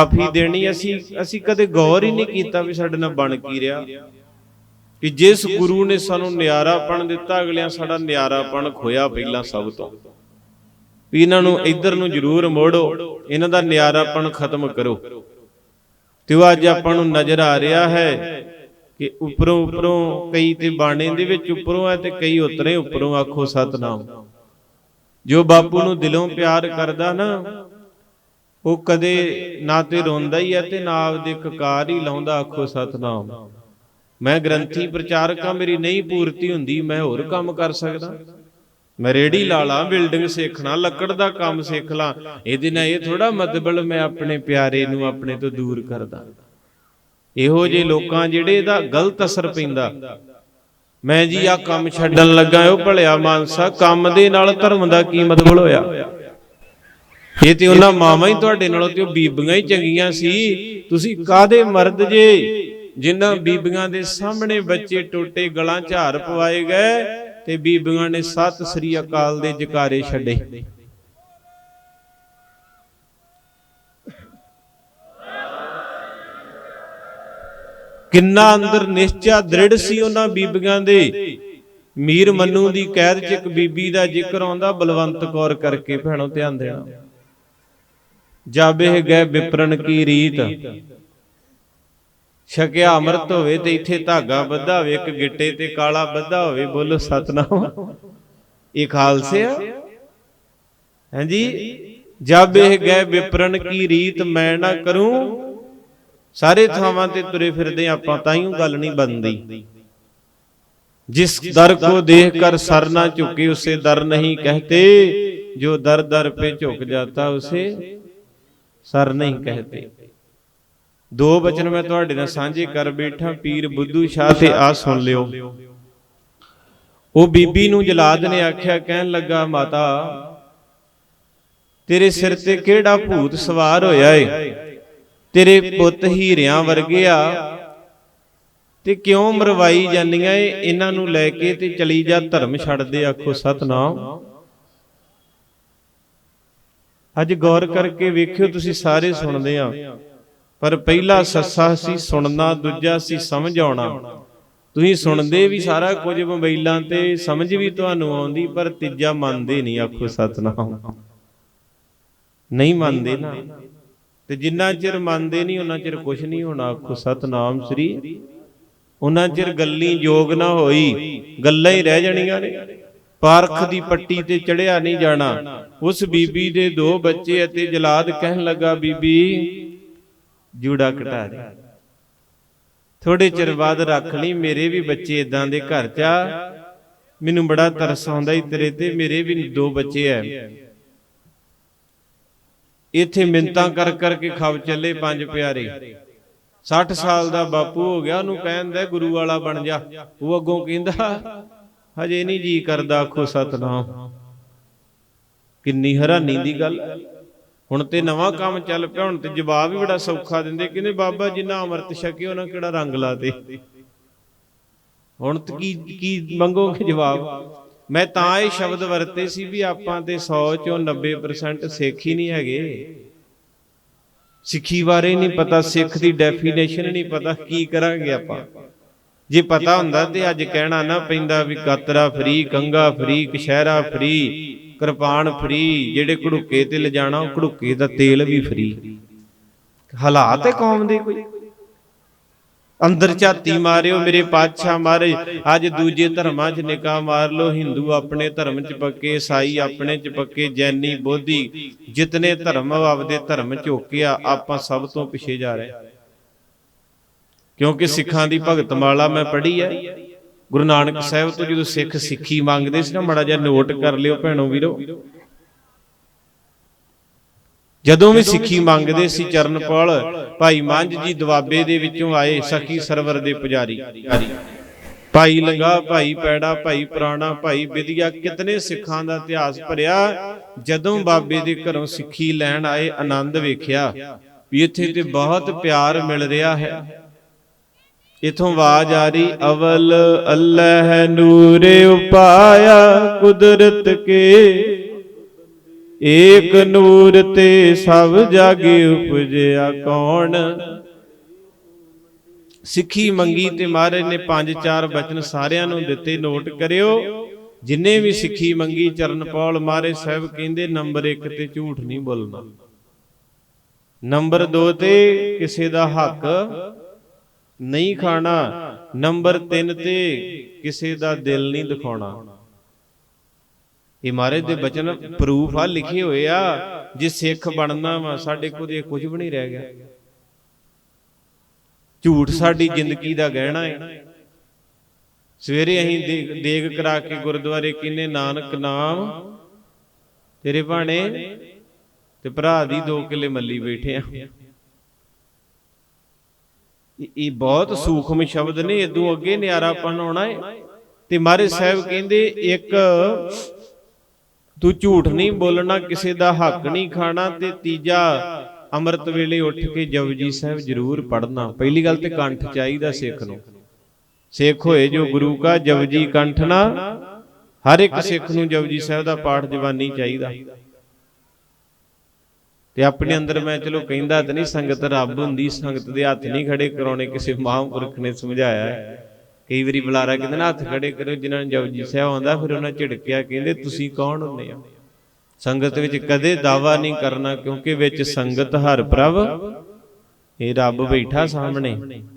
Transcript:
ਮਾਫੀ ਦੇਣੀ ਅਸੀਂ ਅਸੀਂ ਕਦੇ ਗੌਰ ਹੀ ਨਹੀਂ ਕੀਤਾ ਵੀ ਸਾਡੇ ਨਾਲ ਬਣ ਕੀ ਰਿਹਾ। ਕਿ ਜਿਸ ਗੁਰੂ ਨੇ ਸਾਨੂੰ ਨਿਆਰਾਪਣ ਦਿੱਤਾ, ਅਗਲਿਆਂ ਸਾਡਾ ਨਿਆਰਾਪਣ ਖੋਇਆ ਪਹਿਲਾਂ ਸਭ ਤੋਂ। ਵੀ ਇਹਨਾਂ ਨੂੰ ਇੱਧਰ ਨੂੰ ਜ਼ਰੂਰ ਮੋੜੋ, ਇਹਨਾਂ ਦਾ ਨਿਆਰਾਪਣ ਖਤਮ ਕਰੋ। ਤੇ ਉਹ ਅੱਜ ਆਪਾਂ ਨੂੰ ਨਜ਼ਰ ਆ ਰਿਹਾ ਹੈ ਕਿ ਉੱਪਰੋਂ ਉੱਪਰੋਂ ਕਈ ਤੇ ਬਾਣੇ ਦੇ ਵਿੱਚ ਉੱਪਰੋਂ ਹੈ ਤੇ ਕਈ ਉਤਰੇ, ਉੱਪਰੋਂ ਆਖੋ ਸਤਨਾਮ। ਜੋ ਬਾਪੂ ਨੂੰ ਦਿਲੋਂ ਪਿਆਰ ਕਰਦਾ ਨਾ ਉਹ ਕਦੇ ਨਾ ਤੇ ਰੋਂਦਾ ਹੀ ਹੈ ਤੇ ਨਾ ਆਪਦੇ ਕਕਾਰ ਹੀ ਲਾਉਂਦਾ ਆਖੋ ਸਤਨਾਮ। ਮੈਂ ਗ੍ਰੰਥੀ ਪ੍ਰਚਾਰਕਾਂ ਮੇਰੀ ਨਹੀਂ ਪੂਰਤੀ ਹੁੰਦੀ ਮੈਂ ਹੋਰ ਕੰਮ ਕਰ ਸਕਦਾ। ਮੈਂ ਰੇੜੀ ਲਾ ਲਾਂ ਬਿਲਡਿੰਗ ਸਿੱਖਣਾ ਲੱਕੜ ਦਾ ਕੰਮ ਸਿੱਖ ਲਾਂ। ਇਹਦੇ ਨਾਲ ਇਹ ਥੋੜਾ ਮਤਲਬ ਮੈਂ ਆਪਣੇ ਪਿਆਰੇ ਨੂੰ ਆਪਣੇ ਤੋਂ ਦੂਰ ਕਰਦਾ। ਇਹੋ ਜਿਹੇ ਲੋਕਾਂ ਜਿਹੜੇ ਦਾ ਗਲਤ ਅਸਰ ਪੈਂਦਾ। ਮੈਂ ਜੀ ਆ ਕੰਮ ਛੱਡਣ ਲੱਗਾ ਉਹ ਭਲਿਆ ਮਾਨਸਾ ਕੰਮ ਦੇ ਨਾਲ ਧਰਮ ਦਾ ਕੀ ਮਤਲਬ ਹੋਇਆ? ਇਹ ਤੇ ਉਹਨਾਂ ਮਾਵਾਂ ਹੀ ਤੁਹਾਡੇ ਨਾਲੋਂ ਤੇ ਉਹ ਬੀਬੀਆਂ ਹੀ ਚੰਗੀਆਂ ਸੀ। ਤੁਸੀਂ ਕਾਦੇ ਮਰਦ ਜੇ? ਜਿਨ੍ਹਾਂ ਬੀਬੀਆਂ ਦੇ ਸਾਹਮਣੇ ਬੱਚੇ ਟੋਟੇ ਗਲਾਂ ਝਾਰ ਪਵਾਏ ਗਏ ਤੇ ਬੀਬੀਆਂ ਨੇ ਸਤਿ ਸ੍ਰੀ ਅਕਾਲ ਦੇ ਜਕਾਰੇ ਛੱਡੇ। ਕਿੰਨਾ ਅੰਦਰ ਨਿਸ਼ਚਾ ਦ੍ਰਿੜ ਸੀ ਉਹਨਾਂ ਬੀਬੀਆਂ ਦੇ। ਮੀਰ ਮੰਨੂ ਦੀ ਕੈਦ ਚ ਇੱਕ ਬੀਬੀ ਦਾ ਜ਼ਿਕਰ ਆਉਂਦਾ ਬਲਵੰਤ ਕੌਰ ਕਰਕੇ ਭੈਣੋ ਧਿਆਨ ਦੇਣਾ। ਜਾਬੇ ਗਏ ਵਿਪਰਨ ਕੀ ਰੀਤ। ਛਕਿਆ ਅੰਮ੍ਰਿਤ ਹੋਵੇ ਤੇ ਇੱਥੇ ਧਾਗਾ ਬੱਧਾ ਹੋਵੇ ਇੱਕ ਗਿੱਟੇ ਤੇ ਕਾਲਾ ਬੱਧਾ ਹੋਵੇ ਬੋਲੋ ਸਤਨਾਮ। ਇਹ ਖਾਲਸੇ ਆ। ਹਾਂਜੀ? ਜਬ ਇਹ ਗਏ ਵਿਪਰਨ ਕੀ ਰੀਤ ਮੈਂ ਨਾ ਕਰੂੰ। ਸਾਰੇ ਥਾਵਾਂ ਤੇ ਤੁਰੇ ਫਿਰਦੇ ਆਪਾਂ ਤਾਂ ਹੀ ਗੱਲ ਨਹੀਂ ਬੰਦੀ ਜਿਸ ਦਰ ਕੋ ਦੇਖ ਕਰ ਸਰ ਨਾ ਝੁਕੇ ਉਸੇ ਦਰ ਨਹੀਂ ਕਹਤੇ। ਜੋ ਦਰ ਦਰ पे ਝੁਕ ਜਾਤਾ ਉਸੇ। ਸਰ ਨਹੀਂ ਕਹਤੇ। ਦੋ ਬਚਨ ਮੈਂ ਤੁਹਾਡੇ ਨਾਲ ਸਾਂਝੇ ਕਰ ਬੈਠਾ, ਪੀਰ ਬੁੱਧੂ ਸ਼ਾਹ ਤੇ ਆ ਸੁਣ ਲਿਓ। ਉਹ ਬੀਬੀ ਨੂੰ ਜਲਾਦ ਨੇ ਆਖਿਆ, ਕਹਿਣ ਲੱਗਾ, ਮਾਤਾ, ਤੇਰੇ ਸਿਰ ਤੇ ਕਿਹੜਾ ਭੂਤ ਸਵਾਰ ਹੋਇਆ ਏ? ਤੇਰੇ ਪੁੱਤ ਹੀਰਿਆਂ ਵਰਗੇ ਆ। ਤੇ ਕਿਉਂ ਮਰਵਾਈ ਜਾਂਦੀਆਂ ਏ? ਇਹਨਾਂ ਨੂੰ ਲੈ ਕੇ ਤੇ ਚਲੀ ਜਾ ਧਰਮ ਛੱਡ ਦੇ, ਆਖੋ, ਸਤਨਾਮ। ਅੱਜ ਗੌਰ ਕਰਕੇ ਵੇਖਿਓ ਤੁਸੀਂ ਸਾਰੇ ਸੁਣਦੇ ਆ। ਪਰ ਪਹਿਲਾ ਸੱਸਾ ਸੀ ਸੁਣਨਾ, ਦੂਜਾ ਸੀ ਸਮਝ ਆਉਣਾ। ਤੁਸੀਂ ਸੁਣਦੇ ਵੀ ਸਾਰਾ ਕੁਝ ਮੋਬਾਈਲਾਂ ਤੇ, ਸਮਝ ਵੀ ਤੁਹਾਨੂੰ ਆਉਂਦੀ, ਪਰ ਤੀਜਾ ਮੰਨਦੇ ਨਹੀਂ ਆਖੋ ਸਤਨਾਮ। ਨਹੀਂ ਮੰਨਦੇ ਨਾ। ਤੇ ਜਿੰਨਾ ਚਿਰ ਮੰਨਦੇ ਨਹੀਂ, ਉਹਨਾਂ ਚਿਰ ਕੁਝ ਨਹੀਂ ਹੋਣਾ ਆਖੋ ਸਤਨਾਮ ਸ੍ਰੀ। ਉਹਨਾਂ ਚਿਰ ਗੱਲੀ ਜੋਗ ਨਾ ਹੋਈ, ਗੱਲਾਂ ਹੀ ਰਹਿ ਜਾਣੀਆਂ ਨੇ। ਪਾਰਖ ਦੀ ਪੱਟੀ ਤੇ ਚੜਿਆ ਨਹੀਂ ਜਾਣਾ। ਉਸ ਬੀਬੀ ਦੇ ਦੋ ਬੱਚੇ ਅਤੇ ਜਲਾਦ ਕਹਿਣ ਲੱਗਾ ਬੀਬੀ ਜੂੜਾ ਘਟਾ ਦੇ। ਥੋੜੇ ਚਿਰ ਬਾਅਦ ਰੱਖ ਲਈ ਮੇਰੇ ਵੀ ਬੱਚੇ ਇਦਾਂ ਦੇ ਘਰ ਚ ਆ ਮੈਨੂੰ ਬੜਾ ਤਰਸ ਆਉਂਦਾ ਈ ਤੇਰੇ ਤੇ ਮੇਰੇ ਵੀ ਦੋ ਬੱਚੇ ਐ। ਇੱਥੇ ਮਿੰਤਾਂ ਕਰ ਕਰਕੇ ਖਵ ਚੱਲੇ ਪੰਜ ਪਿਆਰੇ। 60 ਸਾਲ ਦਾ ਬਾਪੂ ਹੋ ਗਿਆ ਉਹਨੂੰ ਕਹਿੰਦਾ ਗੁਰੂ ਵਾਲਾ ਬਣ ਜਾ। ਉਹ ਅੱਗੋਂ ਕਹਿੰਦਾ ਹਜੇ ਨਹੀਂ ਜੀ ਕਰਦਾ ਆਖੋ ਸਤਨਾਮ। ਕਿੰਨੀ ਹੈਰਾਨੀ ਦੀ ਗੱਲ ਹੁਣ ਤੇ ਨਵਾਂ ਕੰਮ ਚੱਲ ਪਿਆ, ਹੁਣ ਤੇ ਜਵਾਬ ਵੀ ਬੜਾ ਸੌਖਾ ਦਿੰਦੇ। ਕਹਿੰਦੇ ਬਾਬਾ ਜਿੰਨਾ ਅੰਮ੍ਰਿਤ ਛਕਿਆ ਉਹਨਾਂ ਕਿਹੜਾ ਰੰਗ ਲਾਤੇ। ਹੁਣ ਤੇ ਕੀ ਕੀ ਮੰਗੋਗੇ ਜਵਾਬ? ਮੈਂ ਤਾਂ ਇਹ ਸ਼ਬਦ ਵਰਤੇ ਸੀ ਵੀ ਆਪਾਂ ਤੇ 100 ਚੋਂ 90% ਸਿੱਖ ਹੀ ਨਹੀਂ ਹੈਗੇ। ਸਿੱਖੀ ਬਾਰੇ ਨਹੀਂ ਪਤਾ, ਸਿੱਖ ਦੀ ਡੈਫੀਨੇਸ਼ਨ ਨਹੀਂ ਪਤਾ, ਕੀ ਕਰਾਂਗੇ ਆਪਾਂ? ਜੇ ਪਤਾ ਹੁੰਦਾ ਤੇ ਅੱਜ ਕਹਿਣਾ ਨਾ ਪੈਂਦਾ ਵੀ ਕਾਤਰਾ free kanga free, kachera free, kirpan free, ਜਿਹੜੇ ਘੜੁੱਕੇ ਤੇ ਲਿਜਾਣਾ, ਉਹ ਘੜੁੱਕੇ ਦਾ ਤੇਲ ਵੀ ਫਰੀ। ਹਾਲਾਤ ਹੈ ਕੌਮ ਦੇ ਕੋਈ। ਅੰਦਰ ਝਾਤੀ ਮਾਰਿਓ, ਮੇਰੇ ਪਾਤਸ਼ਾਹ ਮਾਰੇ ਅੱਜ ਦੂਜੇ ਧਰਮਾਂ 'ਚ ਨਿਕਾਹ ਮਾਰ ਲੋ ਹਿੰਦੂ ਆਪਣੇ ਧਰਮ 'ਚ ਪੱਕੇ ਈਸਾਈ ਆਪਣੇ 'ਚ ਪੱਕੇ, ਜੈਨੀ ਬੋਧੀ, ਜਿਤਨੇ ਧਰਮ ਆਪਦੇ ਧਰਮ ਝੋਕਿਆ ਆਪਾਂ ਸਭ ਤੋਂ ਪਿੱਛੇ ਜਾ ਰਹੇ ਕਿਉਂਕਿ ਸਿੱਖਾਂ ਦੀ ਭਗਤ ਮਾਲਾ ਮੈਂ ਪੜ੍ਹੀ ਹੈ। ਗੁਰੂ ਨਾਨਕ ਸਾਹਿਬ ਤੋਂ ਜਦੋਂ ਸਿੱਖ ਸਿੱਖੀ ਮੰਗਦੇ ਸੀ ਨਾ ਮੜਾ ਜਿਹਾ ਨੋਟ ਕਰ ਲਿਓ ਭੈਣੋ ਵੀਰੋ। ਜਦੋਂ ਵੀ ਸਿੱਖੀ ਮੰਗਦੇ ਸੀ ਚਰਨਪਾਲ ਭਾਈ ਮੰਝ ਜੀ ਦਵਾਬੇ ਦੇ ਵਿੱਚੋਂ ਆਏ ਸਖੀ ਸਰਵਰ ਦੇ ਪੁਜਾਰੀ। ਭਾਈ ਲੰਗਾ ਭਾਈ ਪੈੜਾ ਭਾਈ ਪੁਰਾਣਾ ਭਾਈ ਵਿਦਿਆ ਕਿਤਨੇ ਸਿੱਖਾਂ ਦਾ ਇਤਿਹਾਸ ਭਰਿਆ। ਜਦੋਂ ਬਾਬੇ ਦੇ ਘਰੋਂ ਸਿੱਖੀ ਲੈਣ ਆਏ ਆਨੰਦ ਵੇਖਿਆ ਵੀ ਇੱਥੇ ਤੇ ਬਹੁਤ ਪਿਆਰ ਮਿਲ ਰਿਹਾ ਹੈ। ਇਥੋਂ ਆਵਾਜ਼ ਆ ਰਹੀ, ਅਵਲ ਅੱਲਾਹ ਨੂਰੇ ਉਪਾਇਆ ਕੁਦਰਤ ਕੇ। ਏਕ ਨੂਰ ਤੇ ਸਭ ਜਗ ਉਪਜਿਆ ਕੌਣ? ਸਿੱਖੀ ਮੰਗੀ ਤੇ ਮਹਾਰਾਜ ਨੇ ਪੰਜ ਚਾਰ ਬਚਨ ਸਾਰਿਆਂ ਨੂੰ ਦਿੱਤੇ, ਨੋਟ ਕਰਿਓ। ਜਿੰਨੇ ਵੀ ਸਿੱਖੀ ਮੰਗੀ, ਚਰਨ ਪੌਲ ਮਹਾਰਾਜ ਸਾਹਿਬ ਕਹਿੰਦੇ, ਨੰਬਰ 1 ਤੇ ਝੂਠ ਨਹੀਂ ਬੋਲਣਾ। ਨੰਬਰ 2 ਤੇ ਕਿਸੇ ਦਾ ਹੱਕ ਨਹੀਂ ਖਾਣਾ ਨੰਬਰ 3 ਤੇ ਕਿਸੇ ਦਾ ਦਿਲ ਨਹੀਂ ਦਿਖਾਉਣਾ। ਇਹ ਮਹਾਰਾਜ ਦੇ ਬਚਨ ਪ੍ਰੂਫ ਆ ਲਿਖੇ ਹੋਏ ਆ ਜੇ ਸਿੱਖ ਬਣਨਾ ਵਾ ਸਾਡੇ ਕੋਲ ਇਹ ਕੁਝ ਵੀ ਨਹੀਂ ਰਹਿ ਗਿਆ। ਝੂਠ ਸਾਡੀ ਜ਼ਿੰਦਗੀ ਦਾ ਗਹਿਣਾ ਹੈ ਸਵੇਰੇ ਅਸੀਂ ਦੇਗ ਕਰਾ ਕੇ ਗੁਰਦੁਆਰੇ ਕਿਨੇ ਨਾਨਕ ਨਾਮ। ਤੇਰੇ ਭਾਣੇ ਤੇ ਭਰਾ ਦੀ ਦੋ ਕਿੱਲੇ ਮੱਲੀ ਬੈਠੇ ਆ। ਇਹ- ਬਹੁਤ ਸੂਖਮ ਸ਼ਬਦ ਨੇ ਇਦੋਂ ਅੱਗੇ ਨਿਆਰਾਪਨ ਆਉਣਾ ਹੈ ਤੇ ਮਹਾਰਾਜ ਸਾਹਿਬ ਕਹਿੰਦੇ, ਇੱਕ ਤੂੰ ਝੂਠ ਨਹੀਂ ਬੋਲਣਾ, ਕਿਸੇ ਦਾ ਹੱਕ ਨਹੀਂ ਖਾਣਾ, ਤੇ ਤੀਜਾ ਅੰਮ੍ਰਿਤ ਵੇਲੇ ਉੱਠ ਕੇ ਜਪਜੀ ਸਾਹਿਬ ਜ਼ਰੂਰ ਪੜ੍ਹਨਾ। ਪਹਿਲੀ ਗੱਲ ਤੇ ਕੰਠ ਚਾਹੀਦਾ ਸਿੱਖ ਨੂੰ। ਸਿੱਖ ਹੋਏ ਜੋ ਗੁਰੂ ਕਾ ਜਪਜੀ ਕੰਠ ਨਾ, ਹਰ ਇੱਕ ਸਿੱਖ ਨੂੰ ਜਪਜੀ ਸਾਹਿਬ ਦਾ ਪਾਠ ਜਵਾਨੀ ਚਾਹੀਦਾ। ਤੇ ਆਪਣੇ ਅੰਦਰ ਮੈਂ ਚਲੋ ਕਹਿੰਦਾ ਤੇ ਨਹੀਂ, ਸੰਗਤ ਰੱਬ ਹੁੰਦੀ, ਸੰਗਤ ਦੇ ਹੱਥ ਨਹੀਂ ਖੜੇ ਕਰਾਉਣੇ, ਕਿਸੇ ਮਹਾਂਪੁਰਖ ਨੇ ਸਮਝਾਇਆ ਕਈ ਵਾਰੀ ਬੁਲਾਰਾ ਕਹਿੰਦੇ ਨਾ, ਹੱਥ ਖੜੇ ਕਰੋ, ਜਿਨ੍ਹਾਂ ਨੂੰ ਜਪਜੀ ਸਾਹਿਬ ਆਉਂਦਾ, ਫਿਰ ਉਹਨਾਂ ਝਿੜਕਿਆ, ਕਹਿੰਦੇ, ਤੁਸੀਂ ਕੌਣ ਹੁੰਦੇ ਆ ਸੰਗਤ ਵਿੱਚ ਕਦੇ ਦਾਵਾ ਨਹੀਂ ਕਰਨਾ, ਕਿਉਂਕਿ ਵਿੱਚ ਸੰਗਤ ਹਰ ਪ੍ਰਭ, ਇਹ ਰੱਬ ਬੈਠਾ ਸਾਹਮਣੇ।